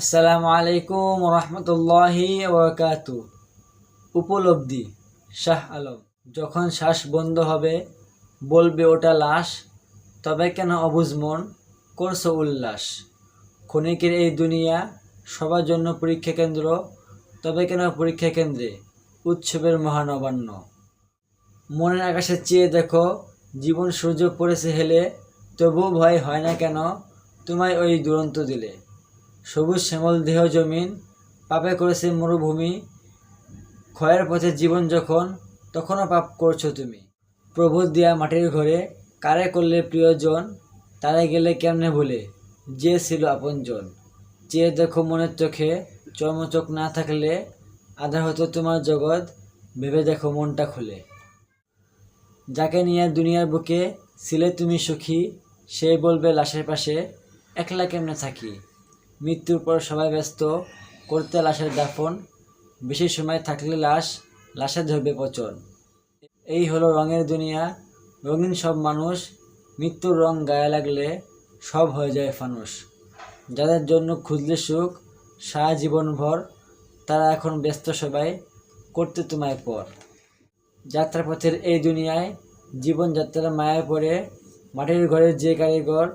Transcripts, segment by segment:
আসসালামু আলাইকুম রহমতুল্লাহি ওবরকাতু উপলব্ধি, শাহ আলম, যখন শ্বাস বন্ধ হবে, বলবে ওটা লাশ, তবে কেন অবুজ মন? করছ উল্লাস। ক্ষণিকের এই দুনিয়া সবার জন্য পরীক্ষা কেন্দ্র। তবে কেন পরীক্ষা কেন্দ্রে? উৎসবের মহানবান্ন মনের আকাশে চেয়ে দেখো, জীবন সূর্য পড়েছে হেলে, তবুও ভয় হয় না কেন? তোমায় ওই দুরন্ত দিলে। সবুজ শ্যামল দেহ জমিন, পাপে করেছে মরুভূমি। ক্ষয়ের পথে জীবন যখন, তখনও পাপ করছ তুমি। প্রভু দিয়া মাটির ঘরে, কারে করলে প্রিয়জন? তারে গেলে কেমনে ভুলে? যে ছিল আপনজন। চেয়ে দেখো মনের চোখে চর্মচোখ না থাকলে, আধার হতো তোমার জগৎ, ভেবে দেখো মনটা খুলে। যাকে নিয়ে দুনিয়ার বুকে ছিলে তুমি সুখী, সে বলবে লাশের পাশে, একলা কেমনে থাকি? মৃত্যুর পর সবাই ব্যস্ত করতে লাশের দাফন, বেশি সময় থাকলে লাশ, লাশে ধরবে পচন। এই হলো রঙের দুনিয়া। রঙিন সব মানুষ, মৃত্যুর রং গায়ে লাগলে সব হয়ে যায় ফানুষ। যাদের জন্য খুঁজলে সুখ, সারা জীবনভর তারা এখন ব্যস্ত সবাই করতে তোমায় পর। যাত্রাপথের এই দুনিয়ায় জীবনযাত্রার মায়া পড়ে মাটির ঘরের যে কারিগর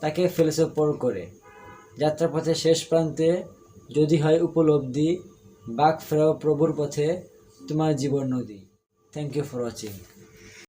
তাকে ফেলেছে পর করে। যাত্রাপথে শেষ প্রান্তে যদি হয় উপলব্ধি, বাঘ ফেরাও প্রভুর পথে তোমার জীবন নদী। Thank you for watching